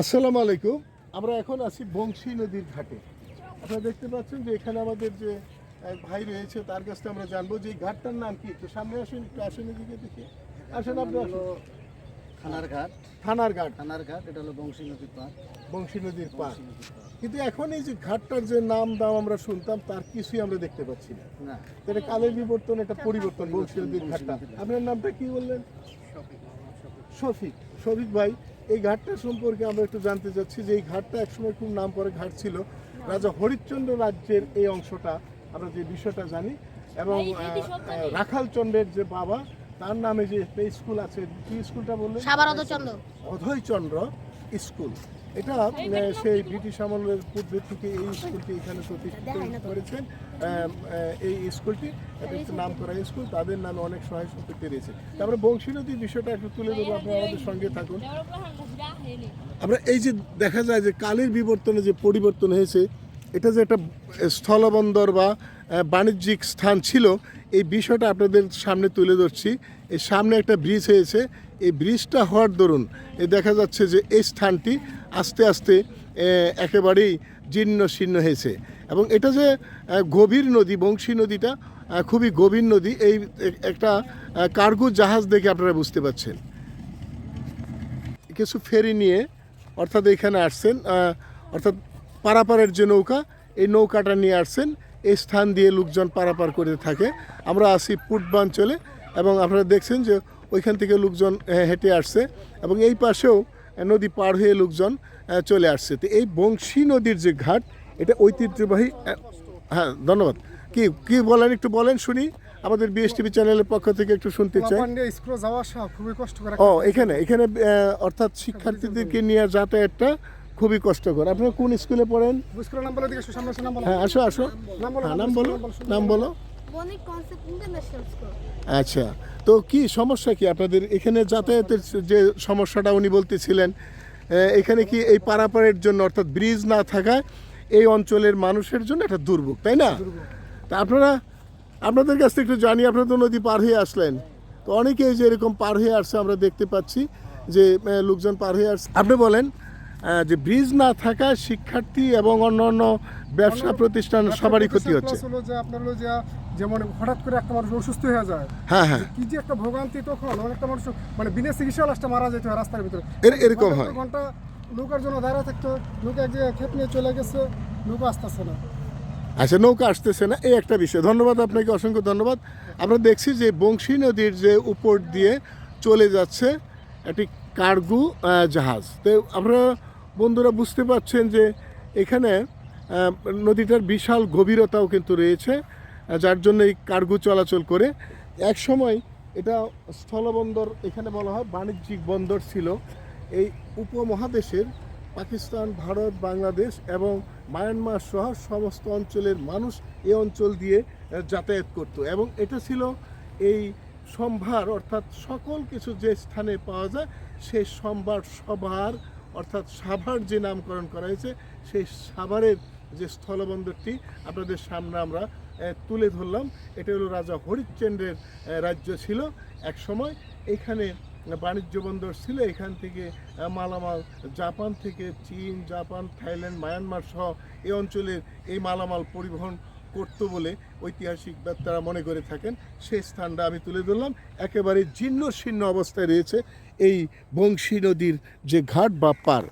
আসসালামু আলাইকুম। আমরা এখন আছি বংশী নদীর ঘাটে। আপনারা দেখতে পাচ্ছেন যে এখানে আমাদের যে ভাই রয়েছে তার কাছ থেকে আমরা জানব যে এই ঘাটটার নাম কি? একটু সামনে আসুন একটু আসুন এদিকে দেখি। আসেন আপনি আসুন। থানার ঘাট। থানার ঘাট। থানার ঘাট এটা হলো বংশী নদীর পার বংশী নদীর পার। কিন্তু এখন এই যে ঘাটটার যে নাম দাম আমরা শুনতাম তার কিছুই আমরা দেখতে পাচ্ছি না। এটা কালের বিবর্তন এটা পরিবর্তন বংশী নদীর ঘাটটা। আপনার নামটা কি বললেন? শফিক। শফিক ভাই এই ঘাটটা সম্পর্কে আমরা একটু জানতে চাচ্ছি যে এই ঘাটটা একসময় খুব নাম করে ঘাট ছিল। রাজা হরিশ্চন্দ্র রাজ্যের এই অংশটা আমরা যে বিষয়টা জানি এবং রাখালচন্দ্রের যে বাবা তার নামে যে স্কুল আছে কি স্কুলটা বললেন অধয়চন্দ্র। স্কুল। এটা সেই ব্রিটিশ আমলের পূর্বে থেকে এই স্কুলটি এখানে প্রতিষ্ঠিত করেছেন। এই স্কুলটি একটু নাম করা স্কুল তাদের নামে অনেক সহায় সম্পত্তি রয়েছে তারপরে বংশী নদীর বিষয়টা একটু তুলে দেবো আপনারা আমাদের সঙ্গে থাকুন। আমরা এই যে দেখা যায় যে কালের বিবর্তনে যে পরিবর্তন হয়েছে এটা যে একটা স্থলবন্দর বা বাণিজ্যিক স্থান ছিল এই বিষয়টা আপনাদের সামনে তুলে ধরছি। এই সামনে একটা ব্রিজ হয়েছে এই ব্রিজটা হওয়ার দরুন এ দেখা যাচ্ছে যে এই স্থানটি আস্তে আস্তে একেবারেই জীর্ণ শীর্ণ হয়েছে। এবং এটা যে গভীর নদী, বংশী নদীটা খুবই গভীর নদী, এই একটা কার্গো জাহাজ দেখে আপনারা বুঝতে পারছেন। কিছু ফেরি নিয়ে অর্থাৎ এখানে আসছেন অর্থাৎ পারাপারের যে নৌকা, এই নৌকাটা নিয়ে আসছেন এই স্থান দিয়ে লোকজন পারাপার করে থাকে। আমরা আসি পূর্বাঞ্চলে এবং আপনারা দেখছেন যে ওইখান থেকে লোকজন হেঁটে আসছে এবং এই পাশেও নদী পার হয়ে লোকজন চলে আসছে। তো এই বংশী নদীর যে ঘাট এটা ঐতিহ্যবাহী হ্যাঁ ধন্যবাদ। কি কি বলেন একটু বলেন শুনি। আমাদের বিএসটিভি চ্যানেলের পক্ষ থেকে একটু শুনতে চাই। ও এখানে এখানে অর্থাৎ শিক্ষার্থীদেরকে নিয়ে যাতায়াতটা খুবই কষ্টকর। আপনারা কোন স্কুলে পড়েন? হ্যাঁ আসো আসো। নাম বলো, হ্যাঁ বলো, নাম বলো। বণিক কনসেপ্ট ইন্টারন্যাশনাল স্কুল আচ্ছা তো কি সমস্যা কি আপনাদের? এখানে যাতায়াতের যে সমস্যাটা উনি বলতেছিলেন এখানে কি এই পারাপারের জন্য অর্থাৎ ব্রিজ না থাকায় এই অঞ্চলের মানুষের জন্য একটা দুর্ভোগ তাই না? তা আপনারা আপনাদের কাছ থেকে একটু জানি আপনারা তো নদী পার হয়ে আসলেন। তো অনেকেই যে এরকম পার হয়ে আসছে আমরা দেখতে পাচ্ছি যে লোকজন পার হয়ে আসছে। আপনি বলেন যে ব্রিজ না থাকায় শিক্ষার্থী এবং অন্যান্য ব্যবসা প্রতিষ্ঠান সবারই ক্ষতি হচ্ছে। আপনার যে যেমন হঠাৎ করে একটা মানুষ অসুস্থ হয়ে যায় হ্যাঁ হ্যাঁ। কি যে একটা ভোগান্তি তখন অনেকটা মানুষ মানে বিনা চিকিৎসা লাস্টে মারা যেত হয় রাস্তার ভিতরে। এর- এরকম হয়। ঘণ্টা নৌকার জন্য দাঁড়া থাকতো নৌকা জায়গায় খেপ নিয়ে চলে গেছে নৌকা আসতেছে না। আচ্ছা নৌকা আসতেছে না এই একটা বিষয়। ধন্যবাদ আপনাকে অসংখ্য ধন্যবাদ। আমরা দেখছি যে বংশী নদীর যে উপর দিয়ে চলে যাচ্ছে একটি কার্গো জাহাজ। তো আপনারা বন্ধুরা বুঝতে পারছেন যে এখানে নদীটার বিশাল গভীরতাও কিন্তু রয়েছে। যার জন্য এই কার্গো চলাচল করে। এক সময় এটা স্থলবন্দর, এখানে বলা হয় বাণিজ্যিক বন্দর ছিল। এই উপমহাদেশের পাকিস্তান, ভারত, বাংলাদেশ এবং মায়ানমার সহ সমস্ত অঞ্চলের মানুষ এই অঞ্চল দিয়ে যাতায়াত করত এবং এটা ছিল এই সম্ভার, অর্থাৎ সকল কিছু যে স্থানে পাওয়া যায় সেই সম্ভার সভার, অর্থাৎ সাভার যে নামকরণ করা হয়েছে, সেই সাভারের যে স্থলবন্দরটি আপনাদের সামনে আমরা তুলে ধরলাম, এটা হলো রাজা হরিশ্চন্দ্রের রাজ্য ছিল এক সময়। এখানে বাণিজ্য বন্দর ছিল, এখান থেকে মালামাল জাপান থেকে, চীন, জাপান, থাইল্যান্ড, মায়ানমার সহ এই অঞ্চলের এই মালামাল পরিবহন করতো বলে ঐতিহাসিক ব্যক্তারা মনে করে থাকেন। সেই স্থানটা আমি তুলে ধরলাম। একেবারে জীর্ণ শীর্ণ অবস্থায় রয়েছে এই বংশী নদীর যে ঘাট বা পার।